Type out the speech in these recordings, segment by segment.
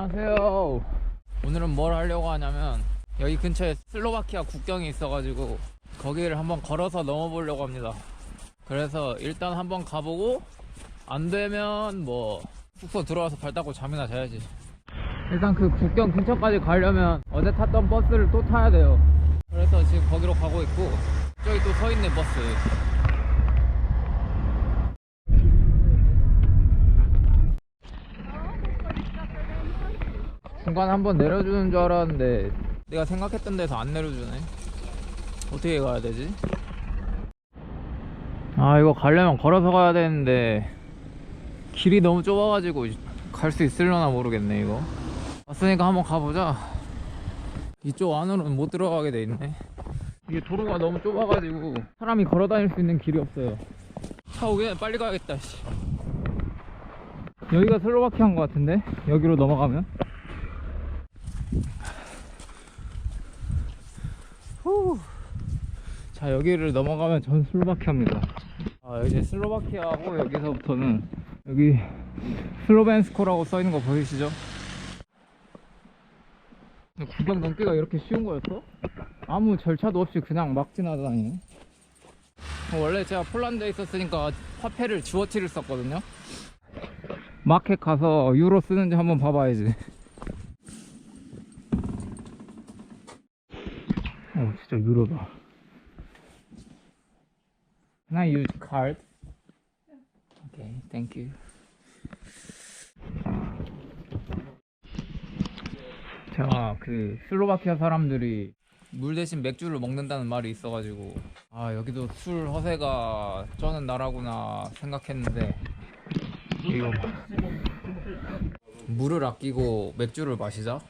안녕하세요. 오늘은 뭘 하려고 하냐면 여기 근처에 슬로바키아 국경이 있어가지고 거기를 한번 걸어서 넘어보려고 합니다. 그래서 일단 한번 가보고 안 되면 뭐 숙소 들어와서 발 닦고 잠이나 자야지. 일단 그 국경 근처까지 가려면 어제 탔던 버스를 또 타야 돼요. 그래서 지금 거기로 가고 있고 저기 또 서 있네 버스. 중간에 한번 내려주는 줄 알았는데 내가 생각했던 데서 안 내려주네. 어떻게 가야 되지? 아 이거 가려면 걸어서 가야 되는데 길이 너무 좁아가지고 갈 수 있을려나 모르겠네 이거. 왔으니까 한번 가보자. 이쪽 안으로는 못 들어가게 돼 있네. 이게 도로가 너무 좁아가지고 사람이 걸어 다닐 수 있는 길이 없어요. 차 전에 빨리 가야겠다 씨. 여기가 슬로바키아인 것 같은데? 여기로 넘어가면 후. 자 여기를 넘어가면 전 슬로바키아입니다 아 이제 슬로바키아하고 여기서부터는 여기 슬로벤스코라고 써있는 거 보이시죠? 국경 넘기가 이렇게 쉬운 거였어? 아무 절차도 없이 그냥 막 지나다니네 어, 원래 제가 폴란드에 있었으니까 화폐를 주어치를 썼거든요 마켓 가서 유로 쓰는지 한번 봐봐야지 어 진짜 유로다 Can I use card? Okay, thank you. 제가 그 슬로바키아 사람들이 물 대신 맥주를 먹는다는 말이 있어가지고 아 여기도 술 허세가 쩌는 나라구나 생각했는데 이거 물을 아끼고 맥주를 마시자.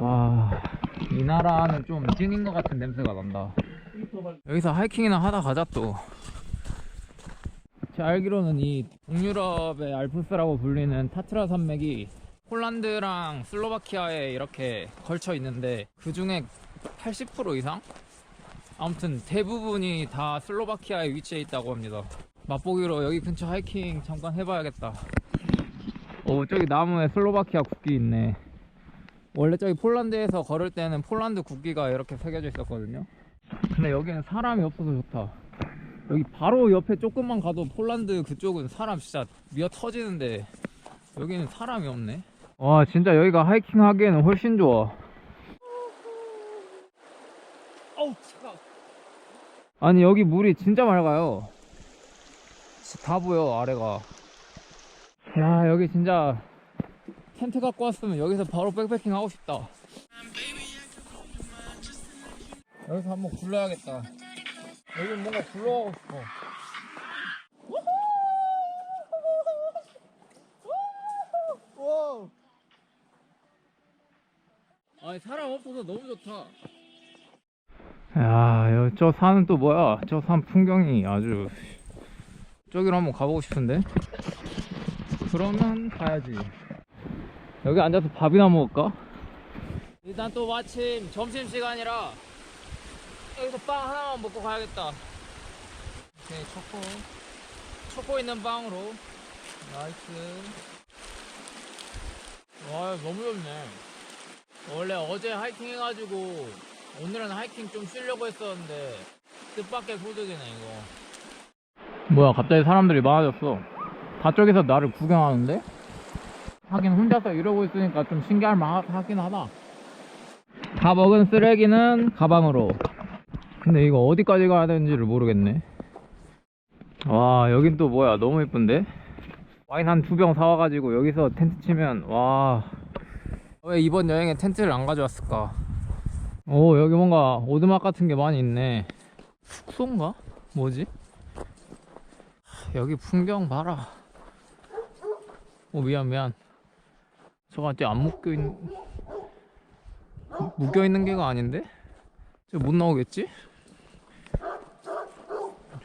와 이 나라는 좀 찐인 것 같은 냄새가 난다 여기서 하이킹이나 하다 가자 또 제가 알기로는 이 동유럽의 알프스라고 불리는 타트라 산맥이 폴란드랑 슬로바키아에 이렇게 걸쳐 있는데 그 중에 80% 이상? 아무튼 대부분이 다 슬로바키아에 위치해 있다고 합니다. 맛보기로 여기 근처 하이킹 잠깐 해봐야겠다. 오 저기 나무에 슬로바키아 국기 있네. 원래 저기 폴란드에서 걸을 때는 폴란드 국기가 이렇게 새겨져 있었거든요. 근데 여기는 사람이 없어서 좋다. 여기 바로 옆에 조금만 가도 폴란드 그쪽은 사람 진짜 미어 터지는데 여기는 사람이 없네. 와 진짜 여기가 하이킹 하기에는 훨씬 좋아. 어우 차가. 아니 여기 물이 진짜 맑아요. 다 보여 아래가. 야 여기 진짜 텐트 갖고 왔으면 여기서 바로 백패킹 하고 싶다. 여기서 한번 굴러야겠다. 여기 뭔가 굴러가고 싶어. 아니 사람 없어서 너무 좋다. 야, 여- 저 산은 또 뭐야? 저 산 풍경이 아주 저기로 한번 가보고 싶은데. 그러면 가야지. 여기 앉아서 밥이나 먹을까? 일단 또 마침 점심 시간이라 여기서 빵 하나만 먹고 가야겠다. 오케이 초코 초코 있는 빵으로 나이스. 와 너무 좋네. 원래 어제 하이킹 해가지고 오늘은 하이킹 좀 쉬려고 했었는데 뜻밖의 소득이네 이거. 뭐야 갑자기 사람들이 많아졌어. 다 저기서 나를 구경하는데? 하긴 혼자서 이러고 있으니까 좀 신기할 만하긴 하다. 다 먹은 쓰레기는 가방으로. 근데 이거 어디까지 가야 되는지를 모르겠네. 와, 여긴 또 뭐야. 너무 예쁜데? 와인 한 두 병 사와가지고 여기서 텐트 치면, 와. 왜 이번 여행에 텐트를 안 가져왔을까? 오, 여기 뭔가 오두막 같은 게 많이 있네. 숙소인가? 뭐지? 여기 풍경 봐라. 오, 미안, 미안. 저거 아직 안 묶여 있는, 묶여 있는 게가 아닌데? 저못 나오겠지?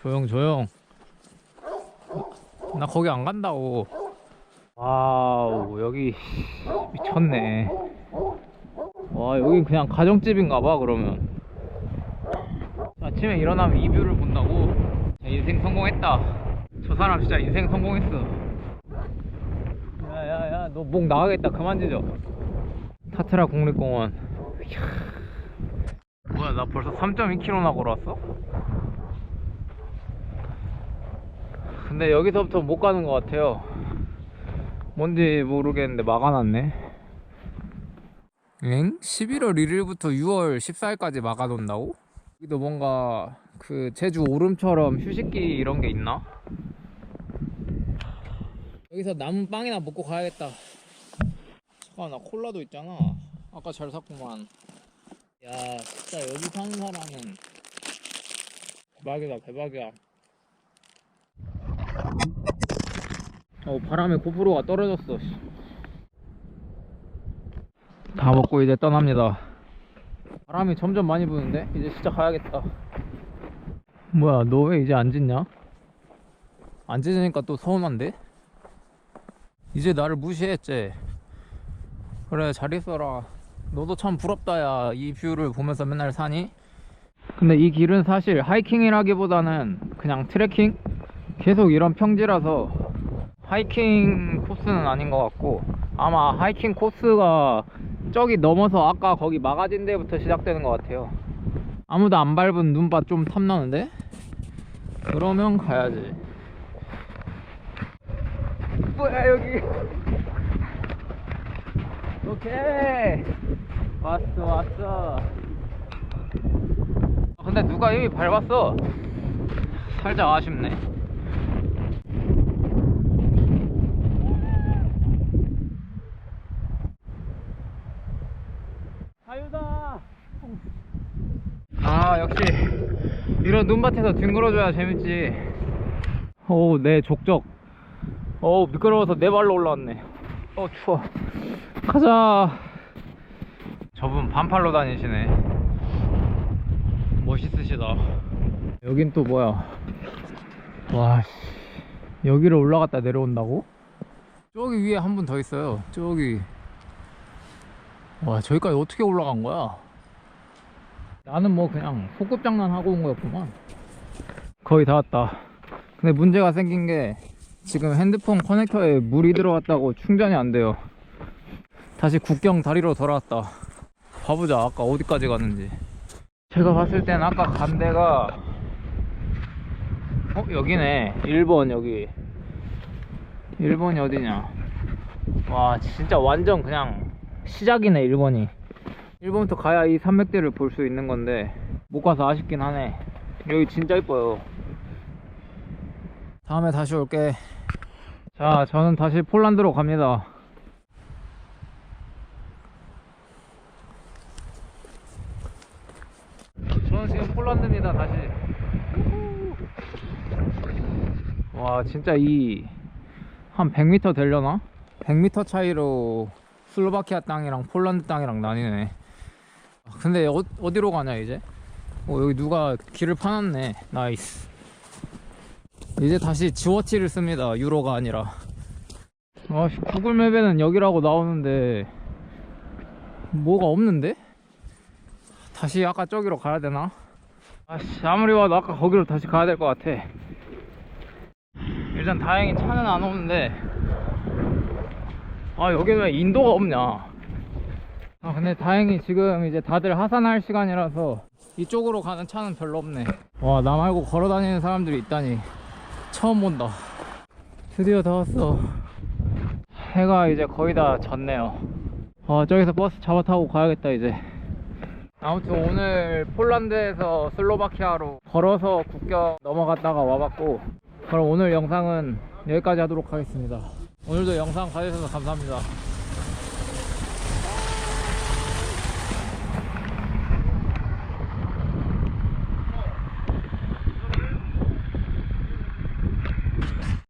조용 조용. 나 거기 안 간다고. 와우 여기 미쳤네. 와 여긴 그냥 가정집인가 봐 그러면. 아침에 일어나면 이 뷰를 본다고? 야, 인생 성공했다. 저 사람 진짜 인생 성공했어 너 목 나가겠다 그만 짖어 타트라 국립공원 이야. 뭐야 나 벌써 3.2km나 걸어왔어? 근데 여기서부터 못 가는 것 같아요 뭔지 모르겠는데 막아놨네 엥? 11월 1일부터 6월 14일까지 막아놓는다고? 여기도 뭔가 그 제주 오름처럼 휴식기 이런 게 있나? 여기서 남은 빵이나 먹고 가야겠다 잠깐 나 콜라도 있잖아 아까 잘 샀구만 야 진짜 여기 사는 사람은 대박이다 대박이야 어 바람에 고프로가 떨어졌어 씨. 다 먹고 이제 떠납니다 바람이 점점 많이 부는데 이제 진짜 가야겠다 뭐야 너 왜 이제 안 짖냐? 안 짖으니까 또 서운한데? 이제 나를 무시했지 그래 잘 있어라 너도 참 부럽다 야이 뷰를 보면서 맨날 사니? 근데 이 길은 사실 하이킹이라기보다는 그냥 트레킹? 계속 이런 평지라서 하이킹 코스는 아닌 것 같고 아마 하이킹 코스가 저기 넘어서 아까 거기 마가진 데부터 시작되는 것 같아요 아무도 안 밟은 눈밭 좀 탐나는데? 그러면 가야지 뭐야 여기. 오케이. 왔어 왔어. 아, 근데 누가 여기 밟았어. 살짝 아쉽네. 자유다. 아 역시 이런 눈밭에서 뒹굴어줘야 재밌지. 오내 족적 어우 미끄러워서 네 발로 올라왔네. 어 추워. 가자. 저분 반팔로 다니시네. 멋있으시다. 여긴 또 뭐야? 와 씨. 여기를 올라갔다 내려온다고? 저기 위에 한 분 더 있어요. 저기. 와 저기까지 어떻게 올라간 거야? 나는 뭐 그냥 소꿉장난 하고 온 거였구만. 거의 다 왔다. 근데 문제가 생긴 게 지금 핸드폰 커넥터에 물이 들어갔다고 충전이 안 돼요. 다시 국경 다리로 돌아왔다. 봐보자, 아까 어디까지 갔는지. 제가 봤을 땐 아까 간 데가, 어, 여기네. 1번, 여기. 1번이 어디냐. 와, 진짜 완전 그냥 시작이네, 1번이. 1번부터 가야 이 산맥대를 볼 수 있는 건데, 못 가서 아쉽긴 하네. 여기 진짜 이뻐요. 다음에 다시 올게. 자, 저는 다시 폴란드로 갑니다. 저는 지금 폴란드입니다, 다시. 와, 진짜 이, 한 100m 되려나? 100m 차이로 슬로바키아 땅이랑 폴란드 땅이랑 나뉘네. 아, 근데 어, 어디로 가냐, 이제? 어, 여기 누가 길을 파놨네. 나이스. 이제 다시 지워치를 씁니다. 유로가 아니라. 아씨, 구글맵에는 여기라고 나오는데, 뭐가 없는데? 다시 아까 저기로 가야 되나? 아씨, 아무리 봐도 아까 거기로 다시 가야 될 것 같아. 일단 다행히 차는 안 오는데, 아, 여기는 왜 인도가 없냐? 아, 근데 다행히 지금 이제 다들 하산할 시간이라서 이쪽으로 가는 차는 별로 없네. 와, 나 말고 걸어 다니는 사람들이 있다니. 처음 본다. 드디어 다 왔어. 해가 이제 거의 다 졌네요. 아, 저기서 버스 잡아 타고 가야겠다, 이제. 아무튼 오늘 폴란드에서 슬로바키아로 걸어서 국경 넘어갔다가 와봤고, 그럼 오늘 영상은 여기까지 하도록 하겠습니다. 오늘도 영상 봐주셔서 감사합니다.